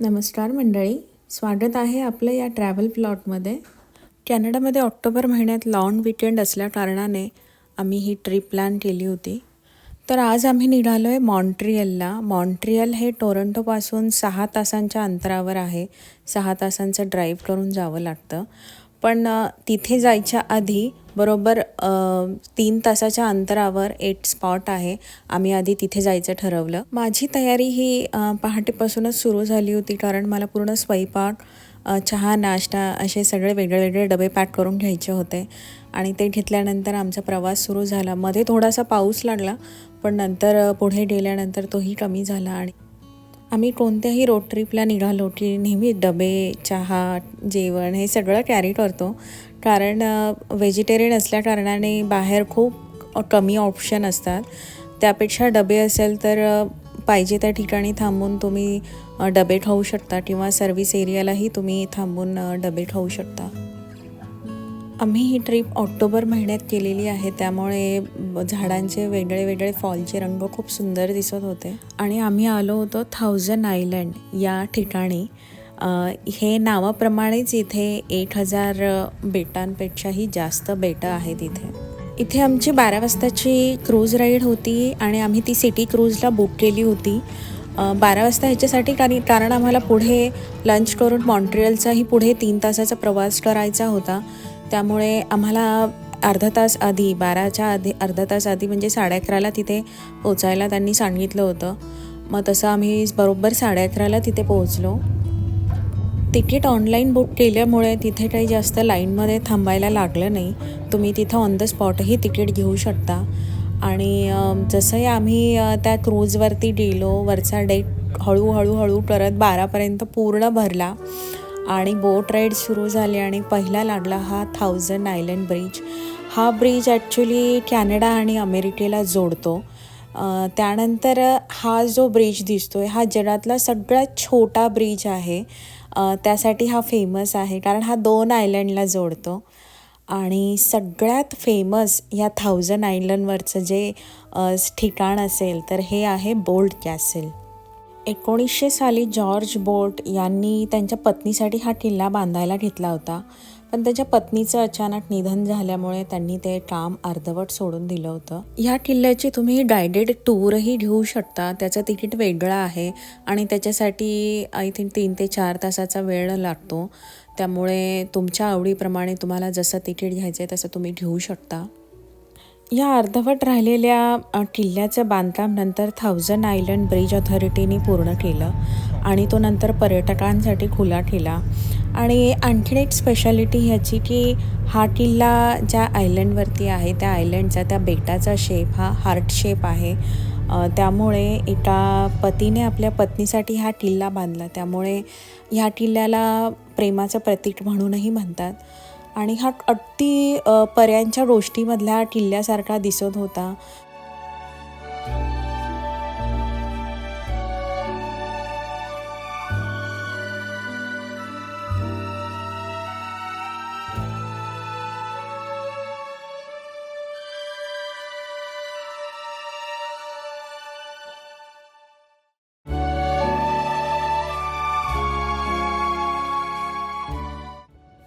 नमस्कार मंडळी स्वागत आहे आपलं या ट्रॅव्हल प्लॉटमध्ये कॅनडामध्ये ऑक्टोबर महिन्यात लॉन्ग विकेंड असल्या कारणाने आम्ही ही ट्रिप प्लॅन केली होती. तर आज आम्ही निघालो आहे मॉन्ट्रियलला. मॉन्ट्रियल हे टोरंटोपासून सहा तासांच्या अंतरावर आहे. सहा तासांचं ड्राईव्ह करून जावं लागतं. पण तिथे जायच्या आधी बरोबर तीन तासाच्या अंतरावर एक स्पॉट आहे. आम्ही आधी तिथे जायचं ठरवलं. माझी तयारी ही पहाटेपासूनच सुरू झाली होती कारण मला पूर्ण स्वयंपाक चहा नाश्ता असे सगळे वेगळे वेगळे डबे पॅक करून घ्यायचे होते. आणि ते घेतल्यानंतर आमचा प्रवास सुरू झाला. मध्ये थोडासा पाऊस लागला पण नंतर पुढे गेल्यानंतर तोही कमी झाला आणि आम्ही कोणत्याही रोड ट्रिपला निघालो की नेहमी डबे चहा जेवण हे सगळं कॅरी करतो. कारण व्हेजिटेरियन असल्या कारणाने बाहेर खूप कमी ऑप्शन असतात. त्यापेक्षा डबे असेल तर पाहिजे त्या ठिकाणी थांबून तुम्ही डबे खाऊ शकता किंवा सर्व्हिस एरियालाही तुम्ही थांबून डबे खाऊ शकता. आम्ही ही ट्रिप ऑक्टोबर महिन्यात केलेली आहे त्यामुळे झाडांचे वेगळे वेगळे फॉलचे रंग खूप सुंदर दिसत होते. आणि आम्ही आलो होतो थाउजंड आयलंड या ठिकाणी. हे नावाप्रमाणेच इथे एक हजार बेटांपेक्षाही जास्त बेटं आहेत इथे. इथे आमची बारा वाजताची क्रूज राईड होती आणि आम्ही ती सिटी क्रूजला बुक केली होती. बारा वाजता ह्याच्यासाठी कारण कारण आम्हाला पुढे लंच करून मॉन्ट्रियलचाही पुढे तीन तासाचा प्रवास करायचा होता. त्यामुळे आम्हाला अर्धा तास आधी बाराच्या आधी अर्धा तास आधी म्हणजे साडे अकराला तिथे पोचायला त्यांनी सांगितलं होतं. मग तसं आम्ही बरोबर साडे अकराला तिथे पोहोचलो. तिकीट ऑनलाईन बुक केल्यामुळे तिथे काही जास्त लाईनमध्ये थांबायला लागलं नाही. तुम्ही तिथं ऑन द स्पॉटही तिकीट घेऊ शकता. आणि जसंही आम्ही त्या क्रूजवरती गेलो वरचा डेक हळूहळू हळू करत बारापर्यंत पूर्ण भरला. आणि बोट राईड सुरू झाली आणि पहिला लागला हा थाउजंड आयलंड ब्रिज. हा ब्रिज ॲक्च्युली कॅनडा आणि अमेरिकेला जोडतो. त्यानंतर हा जो ब्रिज दिसतो आहे हा जगातला सगळ्यात छोटा ब्रिज आहे. त्यासाठी हा फेमस आहे कारण हा दोन आयलंडला जोडतो. आणि सगळ्यात फेमस या थाउजंड आयलंडवरचं जे ठिकाण असेल तर हे आहे बोल्ड कॅसल. एकोणीसशे साली जॉर्ज बोट यांनी त्यांच्या पत्नीसाठी हा किल्ला बांधायला घेतला होता. पण त्याच्या पत्नीचं अचानक निधन झाल्यामुळे त्यांनी ते काम अर्धवट सोडून दिलं होतं. ह्या किल्ल्याची तुम्ही गायडेड टूरही घेऊ शकता. त्याचं तिकीट वेगळं आहे आणि त्याच्यासाठी आय थिंक तीन ते चार तासाचा वेळ लागतो. त्यामुळे तुमच्या आवडीप्रमाणे तुम्हाला जसं तिकीट घ्यायचं आहे तसं तुम्ही घेऊ शकता. या अर्धवट राहिलेल्या किल्ल्याचं बांधकाम नंतर थाउजंड आयलंड ब्रिज ऑथॉरिटीने पूर्ण केलं आणि तो नंतर पर्यटकांसाठी खुला केला आणि आणखीन एक स्पेशालिटी ह्याची की हा किल्ला ज्या आयलंडवरती आहे त्या आयलंडचा त्या बेटाचा शेप हा हार्ट शेप आहे. त्यामुळे एका पतीने आपल्या पत्नीसाठी हा किल्ला बांधला. त्यामुळे ह्या किल्ल्याला प्रेमाचं प्रतीक म्हणूनही म्हणतात. आणि हा अगदी पर्यांच्या गोष्टीमधल्या किल्ल्यासारखा दिसत होता.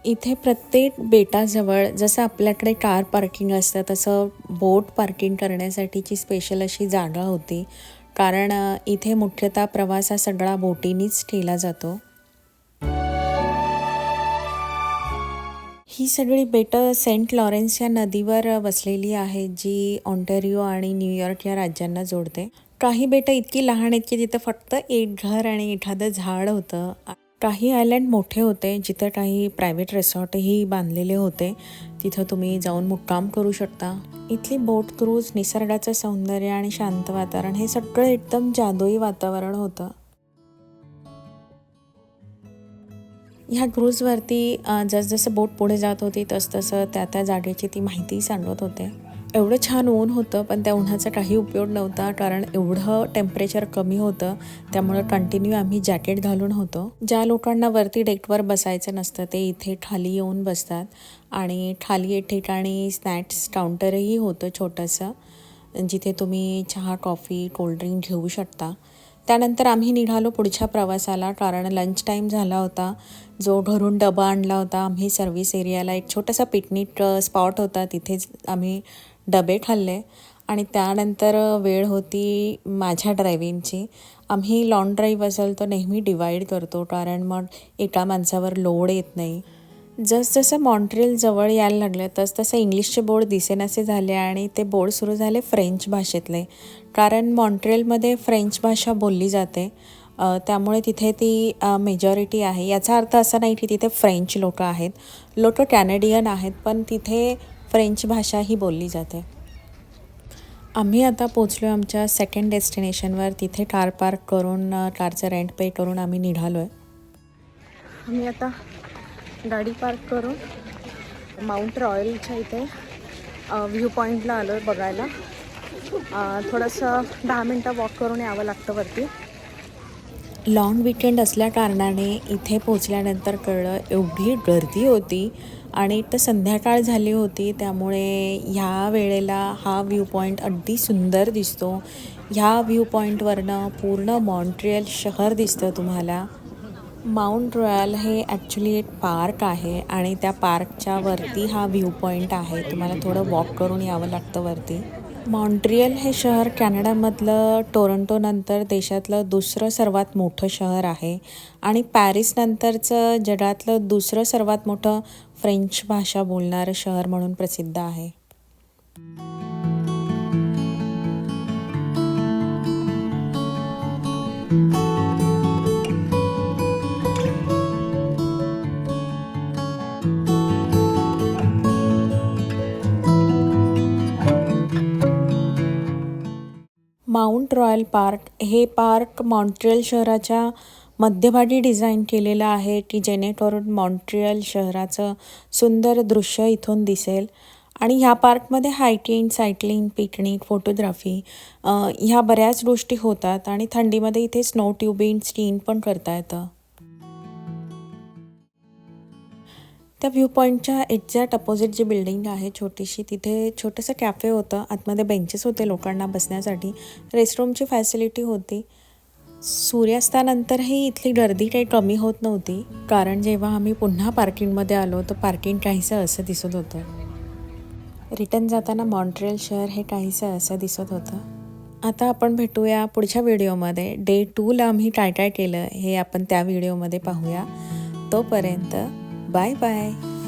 इथे प्रत्येक बेटाजवळ जसं आपल्याकडे कार पार्किंग असतं तसं बोट पार्किंग करण्यासाठीची स्पेशल अशी जागा होती. कारण इथे मुख्यतः प्रवास हा सगळा बोटीनीच केला जातो. ही सगळी बेटं सेंट लॉरेन्स या नदीवर वसलेली आहेत जी ऑन्टेरिओ आणि न्यूयॉर्क या राज्यांना जोडते. काही बेटं इतकी लहान आहेत की तिथं फक्त एक घर आणि एखादं झाड होतं. काही आयलँड मोठे होते जिथं काही प्रायव्हेट रिसॉर्टही बांधलेले होते. तिथं तुम्ही जाऊन मुक्काम करू शकता. इथली बोट क्रूज निसर्गाचं सौंदर्य आणि शांत वातावरण हे सगळं एकदम जादुई वातावरण होतं. ह्या क्रूजवरती जसजसं बोट पुढे जात होती तसतसं त्या त्या जागेची ती माहिती सांगत होते. एवढं छान ऊन होतं पण त्या उन्हाचा काही उपयोग नव्हता कारण एवढं टेम्परेचर कमी होतं त्यामुळं कंटिन्यू आम्ही जॅकेट घालून होतो. ज्या लोकांना वरती डेकवर बसायचं नसतं ते इथे खाली येऊन बसतात. आणि खाली एक ठिकाणी स्नॅक्स काउंटरही होतं छोटंसं. जिथे तुम्ही चहा कॉफी कोल्ड्रिंक घेऊ शकता. त्यानंतर आम्ही निघालो पुढच्या प्रवासाला कारण लंच टाईम झाला होता. जो घरून डबा आणला होता आम्ही सर्व्हिस एरियाला एक छोटासा पिकनिक स्पॉट होता. तिथेच आम्ही डबे खाल्ले. आणि त्यानंतर वेळ होती माझ्या ड्रायव्हिंगची आम्ही लॉंग ड्राईव्ह असेल तर नेहमी डिवाईड करतो कारण मग एका माणसावर लोड येत नाही. जसजसं मॉन्ट्रियल जवळ यायला लागलं तसतसं इंग्लिशचे बोर्ड दिसेनासे झाले आणि ते बोर्ड सुरू झाले फ्रेंच भाषेतले. कारण मॉन्ट्रियलमध्ये फ्रेंच भाषा बोलली जाते. त्यामुळे तिथे ती मेजॉरिटी आहे. याचा अर्थ असा नाही की तिथे फ्रेंच लोक आहेत. लोक कॅनेडियन आहेत पण तिथे फ्रेंच भाषा ही बोलली जाते. आम्ही आता पोचलो आमच्या सेकंड डेस्टिनेशनवर तिथे कार पार्क करून कारचं रेंट पे करून आम्ही निघालो आहे आम्ही आता गाडी पार्क करून माउंट रॉयलच्या इथे व्ह्यू पॉईंटला आलो आहे बघायला थोडंसं दहा मिनटं वॉक करून यावं लागतं वरती. लाँग विकेंड असल्या कारणाने इथे पोचल्यानंतर कळलं एवढी गर्दी होती आणि तर संध्याकाळ झाली होती त्यामुळे ह्या वेळेला हा व्ह्यू पॉईंट अगदी सुंदर दिसतो. ह्या व्ह्यू पॉईंटवरनं पूर्ण मॉन्ट्रियल शहर दिसतं तुम्हाला. माउंट रॉयल हे ॲक्च्युली एक पार्क आहे आणि त्या पार्कच्या वरती हा व्ह्यू पॉईंट आहे. तुम्हाला थोडं वॉक करून यावं लागतं वरती. मॉन्ट्रियल हे शहर कॅनडामधलं टोरंटोनंतर देशातलं दुसरं सर्वात मोठं शहर आहे. आणि पॅरिसनंतरचं जगातलं दुसरं सर्वात मोठं फ्रेंच भाषा बोलणारं शहर म्हणून प्रसिद्ध आहे. माउंट रॉयल पार्क हे पार्क मॉन्ट्रियल शहराच्या मध्यभागी डिझाईन केलेलं आहे की जेणेकरून मॉन्ट्रियल शहराचं सुंदर दृश्य इथून दिसेल. आणि ह्या पार्कमध्ये हायकिंग सायकलिंग पिकनिक फोटोग्राफी ह्या बऱ्याच गोष्टी होतात आणि थंडीमध्ये इथे स्नो ट्युबिंग स्कीइंग पण करता येतं. त्या व्ह्यू पॉईंटच्या एक्झॅक्ट अपोजिट जी बिल्डिंग आहे छोटीशी तिथे छोटंसं कॅफे होतं. आतमध्ये बेंचेस होते लोकांना बसण्यासाठी. रेस्टरूमची फॅसिलिटी होती. सूर्यास्तानंतरही इथली गर्दी काही कमी होत नव्हती. कारण जेव्हा आम्ही पुन्हा पार्किंगमध्ये आलो तर पार्किंग काहीसं असं दिसत होतं. रिटर्न जाताना मॉन्ट्रियल शहर हे काहीसं असं दिसत होतं. आता आपण भेटूया पुढच्या व्हिडिओमध्ये डे टूला आम्ही काय काय केलं हे आपण त्या व्हिडिओमध्ये पाहूया. तोपर्यंत Bye bye.